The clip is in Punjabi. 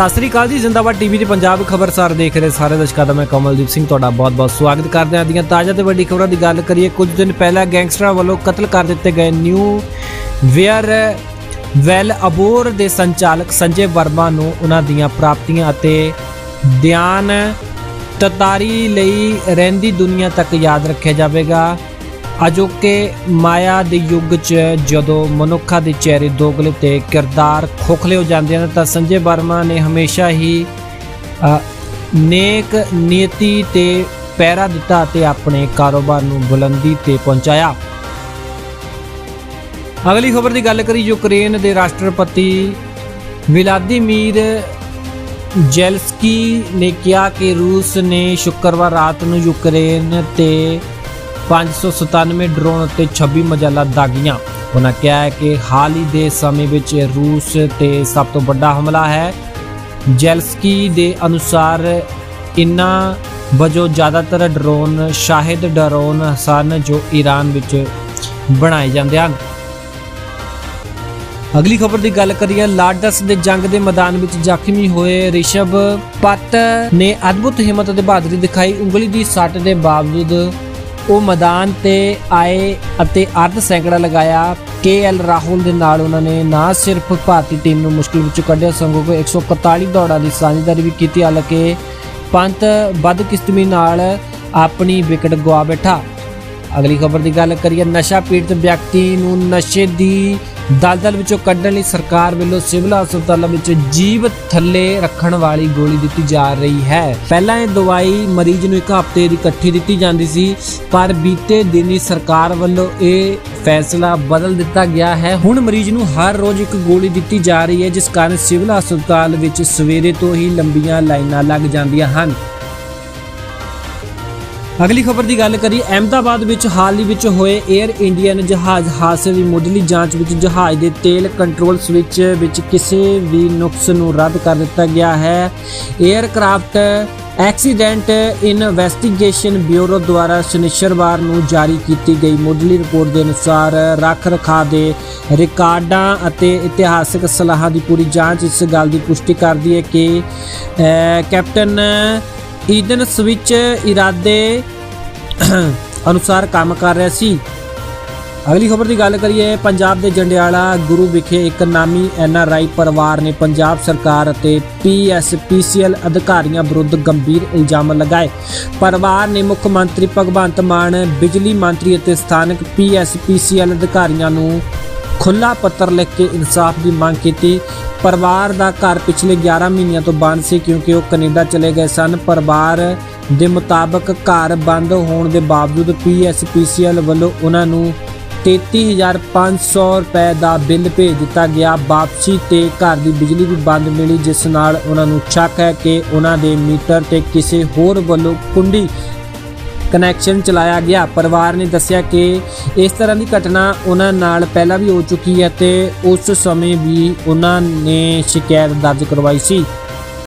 ਸਤਿ ਸ੍ਰੀ ਅਕਾਲ ਜੀ, ਜ਼ਿੰਦਾਬਾਦ ਟੀਵੀ ਤੇ ਪੰਜਾਬ ਖਬਰਸਾਰ ਦੇਖ ਰਹੇ ਸਾਰੇ ਦਰਸ਼ਕਾਂ ਦਾ ਮੈਂ ਕਮਲਦੀਪ ਸਿੰਘ, ਤੁਹਾਡਾ ਬਹੁਤ-ਬਹੁਤ ਸਵਾਗਤ ਕਰਦੇ ਹਾਂ ਦੀਆਂ ਤਾਜ਼ਾ ਤੇ ਵੱਡੀ ਖਬਰਾਂ ਦੀ ਗੱਲ ਕਰੀਏ। ਕੁਝ ਦਿਨ ਪਹਿਲਾਂ ਗੈਂਗਸਟਰਾਂ ਵੱਲੋਂ ਕਤਲ ਕਰ ਦਿੱਤੇ ਗਏ ਨਿਊ ਵੇਅਰ ਵੈਲ ਅਬੋਰ ਦੇ ਸੰਚਾਲਕ ਸੰਜੇ ਵਰਮਾ ਨੂੰ ਉਹਨਾਂ ਦੀਆਂ ਪ੍ਰਾਪਤੀਆਂ ਅਤੇ ਧਿਆਨ ਤਤਾਰੀ ਲਈ ਰਹਿੰਦੀ ਦੁਨੀਆ ਤੱਕ ਯਾਦ ਰੱਖਿਆ ਜਾਵੇਗਾ। ਅਜੋਕੇ ਮਾਇਆ ਦੇ ਯੁੱਗ 'ਚ ਜਦੋਂ ਮਨੁੱਖਾਂ ਦੇ ਚਿਹਰੇ ਦੋਗਲੇ ਤੇ ਕਿਰਦਾਰ ਖੋਖਲੇ ਹੋ ਜਾਂਦੇ ਹਨ ਤਾਂ ਸੰਜੇ ਵਰਮਾ ਨੇ ਹਮੇਸ਼ਾ ਹੀ ਨੇਕ ਨੀਤੀ ਤੇ ਪਹਿਰਾ ਦਿੱਤਾ ਅਤੇ ਆਪਣੇ ਕਾਰੋਬਾਰ ਨੂੰ ਬੁਲੰਦੀ ਤੇ ਪਹੁੰਚਾਇਆ। ਅਗਲੀ ਖਬਰ ਦੀ ਗੱਲ ਕਰੀ ਯੂਕਰੇਨ ਦੇ ਰਾਸ਼ਟਰਪਤੀ ਵਿਲਾਦੀਮੀਰ ਜੈਲਸਕੀ ਨੇ ਕਿਹਾ ਕਿ ਰੂਸ ਨੇ ਸ਼ੁੱਕਰਵਾਰ ਰਾਤ ਨੂੰ ਯੂਕਰੇਨ ਤੇ 597 ਡਰੋਨ ਅਤੇ 26 ਮਜਾਲਾ ਦਾਗੀਆਂ। ਉਹਨਾਂ ਕਿਹਾ ਹੈ ਕਿ ਹਾਲ ਹੀ ਦੇ ਸਮੇਂ ਵਿੱਚ ਰੂਸ ਤੇ ਸਭ ਤੋਂ ਵੱਡਾ ਹਮਲਾ ਹੈ। ਜੈਲਸਕੀ ਦੇ ਅਨੁਸਾਰ ਇਨ੍ਹਾਂ ਵਜੋਂ ਜ਼ਿਆਦਾਤਰ ਡਰੋਨ ਸ਼ਾਹਿਦ ਡਰੋਨ ਸਨ ਜੋ ਈਰਾਨ ਵਿੱਚ ਬਣਾਏ ਜਾਂਦੇ ਹਨ। ਅਗਲੀ ਖਬਰ ਦੀ ਗੱਲ ਕਰੀਏ ਲਾਰਡਸ ਦੇ ਜੰਗ ਦੇ ਮੈਦਾਨ ਵਿੱਚ ਜ਼ਖਮੀ ਹੋਏ ਰਿਸ਼ਭ ਪੱਤ ਨੇ ਅਦਭੁਤ ਹਿੰਮਤ ਅਤੇ ਬਹਾਦਰੀ ਦਿਖਾਈ। ਉਂਗਲੀ ਦੀ ਸੱਟ ਦੇ ਬਾਵਜੂਦ ਉਹ ਮੈਦਾਨ ਤੇ ਆਏ ਅਤੇ ਅਰਧ ਸੈਂਕੜਾ ਲਗਾਇਆ। ਕੇਐਲ ਰਾਹੁਲ ਦੇ ਨਾਲ ਉਹਨਾਂ ਨੇ ਨਾ ਸਿਰਫ ਭਾਰਤੀ ਟੀਮ ਨੂੰ ਮੁਸ਼ਕਿਲ ਵਿੱਚੋਂ ਕੱਢਿਆ, ਸਗੋਂ ਕਿ 141 ਦੌੜਾਂ ਦੀ ਸਾਂਝੇਦਾਰੀ ਵੀ ਕੀਤੀ। ਹਾਲਾਂਕਿ ਪੰਤ ਬਦਕਿਸਮਤੀ ਨਾਲ ਆਪਣੀ ਵਿਕਟ ਗਵਾ ਬੈਠਾ। ਅਗਲੀ ਖਬਰ ਦੀ ਗੱਲ ਕਰੀਏ, ਨਸ਼ਾ ਪੀੜਤ ਵਿਅਕਤੀ ਨੂੰ ਨਸ਼ੇ ਦੀ ਦਲਦਲ ਵਿੱਚੋਂ ਕੱਢਣ ਲਈ ਸਰਕਾਰ ਵੱਲੋਂ ਸਿਵਲ ਹਸਪਤਾਲਾਂ ਵਿੱਚ ਜੀਵ ਥੱਲੇ ਰੱਖਣ ਵਾਲੀ ਗੋਲੀ ਦਿੱਤੀ ਜਾ ਰਹੀ ਹੈ। ਪਹਿਲਾਂ ਇਹ ਦਵਾਈ ਮਰੀਜ਼ ਨੂੰ ਇੱਕ ਹਫ਼ਤੇ ਦੀ ਇਕੱਠੀ ਦਿੱਤੀ ਜਾਂਦੀ ਸੀ, ਪਰ ਬੀਤੇ ਦਿਨੀ ਸਰਕਾਰ ਵੱਲੋਂ ਇਹ ਫੈਸਲਾ ਬਦਲ ਦਿੱਤਾ ਗਿਆ ਹੈ। ਹੁਣ ਮਰੀਜ਼ ਨੂੰ ਹਰ ਰੋਜ਼ ਇੱਕ ਗੋਲੀ ਦਿੱਤੀ ਜਾ ਰਹੀ ਹੈ, ਜਿਸ ਕਾਰਨ ਸਿਵਲ ਹਸਪਤਾਲ ਵਿੱਚ ਸਵੇਰੇ ਤੋਂ ਹੀ ਲੰਬੀਆਂ ਲਾਈਨਾਂ ਲੱਗ ਜਾਂਦੀਆਂ ਹਨ। ਅਗਲੀ ਖਬਰ ਦੀ ਗੱਲ ਕਰੀ ਅਹਿਮਦਾਬਾਦ ਵਿੱਚ ਹਾਲ ਹੀ ਵਿੱਚ ਹੋਏ 에ਅਰ ਇੰਡੀਅਨ ਜਹਾਜ਼ ਹਾਦਸੇ ਦੀ ਮੁੱਢਲੀ ਜਾਂਚ ਵਿੱਚ ਜਹਾਜ਼ ਦੇ ਤੇਲ ਕੰਟਰੋਲ ਸਵਿਚ ਵਿੱਚ ਕਿਸੇ ਵੀ ਨੁਕਸ ਨੂੰ ਰੱਦ ਕਰ ਦਿੱਤਾ ਗਿਆ ਹੈ। 에ਅਰਕ੍ਰਾਫਟ ਐਕਸੀਡੈਂਟ ਇਨਵੈਸਟੀਗੇਸ਼ਨ ਬਿਊਰੋ ਦੁਆਰਾ ਸ਼ਨੀਚਰਵਾਰ ਨੂੰ ਜਾਰੀ ਕੀਤੀ ਗਈ ਮੁੱਢਲੀ ਰਿਪੋਰਟ ਦੇ ਅਨੁਸਾਰ ਰੱਖ ਰਖਾਅ ਦੇ ਰਿਕਾਰਡਾਂ ਅਤੇ ਇਤਿਹਾਸਕ ਸਲਾਹਾਂ ਦੀ ਪੂਰੀ ਜਾਂਚ ਇਸ ਗੱਲ ਦੀ ਪੁਸ਼ਟੀ ਕਰਦੀ ਹੈ ਕਿ ਕੈਪਟਨ ਈਦਨ ਸਵਿਚ ਇਰਾਦੇ ਅਨੁਸਾਰ ਕੰਮ ਕਰ ਰਿਹਾ ਸੀ। ਅਗਲੀ ਖਬਰ ਦੀ ਗੱਲ ਕਰੀਏ, ਪੰਜਾਬ ਦੇ ਜੰਡਿਆਲਾ ਗੁਰੂ ਵਿਖੇ ਇੱਕ ਨਾਮੀ ਐਨਆਰਆਈ ਪਰਿਵਾਰ ਨੇ ਪੰਜਾਬ ਸਰਕਾਰ ਅਤੇ ਪੀਐਸਪੀਸੀਐਲ ਅਧਿਕਾਰੀਆਂ ਵਿਰੁੱਧ ਗੰਭੀਰ ਇਲਜ਼ਾਮ ਲਗਾਏ। ਪਰਿਵਾਰ ਨੇ ਮੁੱਖ ਮੰਤਰੀ ਭਗਵੰਤ ਮਾਨ, ਬਿਜਲੀ ਮੰਤਰੀ ਅਤੇ ਸਥਾਨਕ ਪੀਐਸਪੀਸੀਐਲ ਅਧਿਕਾਰੀਆਂ ਨੂੰ ਖੁੱਲਾ ਪੱਤਰ ਲਿਖ ਕੇ ਇਨਸਾਫ ਦੀ ਮੰਗ ਕੀਤੀ। ਪਰਿਵਾਰ ਦਾ ਘਰ ਪਿਛਲੇ 11 ਮਹੀਨਿਆਂ ਤੋਂ ਬੰਦ ਸੀ ਕਿਉਂਕਿ ਉਹ ਕੈਨੇਡਾ ਚਲੇ ਗਏ ਸਨ। ਪਰਿਵਾਰ ਦੇ ਮੁਤਾਬਕ ਘਰ ਬੰਦ ਹੋਣ ਦੇ ਬਾਵਜੂਦ ਪੀਐਸਪੀਸੀਐਲ ਵੱਲੋਂ ਉਹਨਾਂ ਨੂੰ 33500 ਰੁਪਏ ਦਾ ਬਿੱਲ ਭੇਜ ਦਿੱਤਾ ਗਿਆ। ਵਾਪਸੀ ਤੇ ਘਰ ਦੀ ਬਿਜਲੀ ਵੀ ਬੰਦ ਮਿਲੀ, ਜਿਸ ਨਾਲ ਉਹਨਾਂ ਨੂੰ ਸ਼ੱਕ ਹੈ ਕਿ ਉਹਨਾਂ ਦੇ ਮੀਟਰ ਤੇ ਕਿਸੇ ਹੋਰ ਵੱਲੋਂ ਕੁੰਡੀ ਕਨੈਕਸ਼ਨ ਚਲਾਇਆ ਗਿਆ। ਪਰਿਵਾਰ ਨੇ ਦੱਸਿਆ ਕਿ ਇਸ ਤਰ੍ਹਾਂ ਦੀ ਘਟਨਾ ਉਹਨਾਂ ਨਾਲ ਪਹਿਲਾਂ ਵੀ ਹੋ ਚੁੱਕੀ ਹੈ ਤੇ ਉਸ ਸਮੇਂ ਵੀ ਉਹਨਾਂ ਨੇ ਸ਼ਿਕਾਇਤ ਦਰਜ ਕਰਵਾਈ ਸੀ।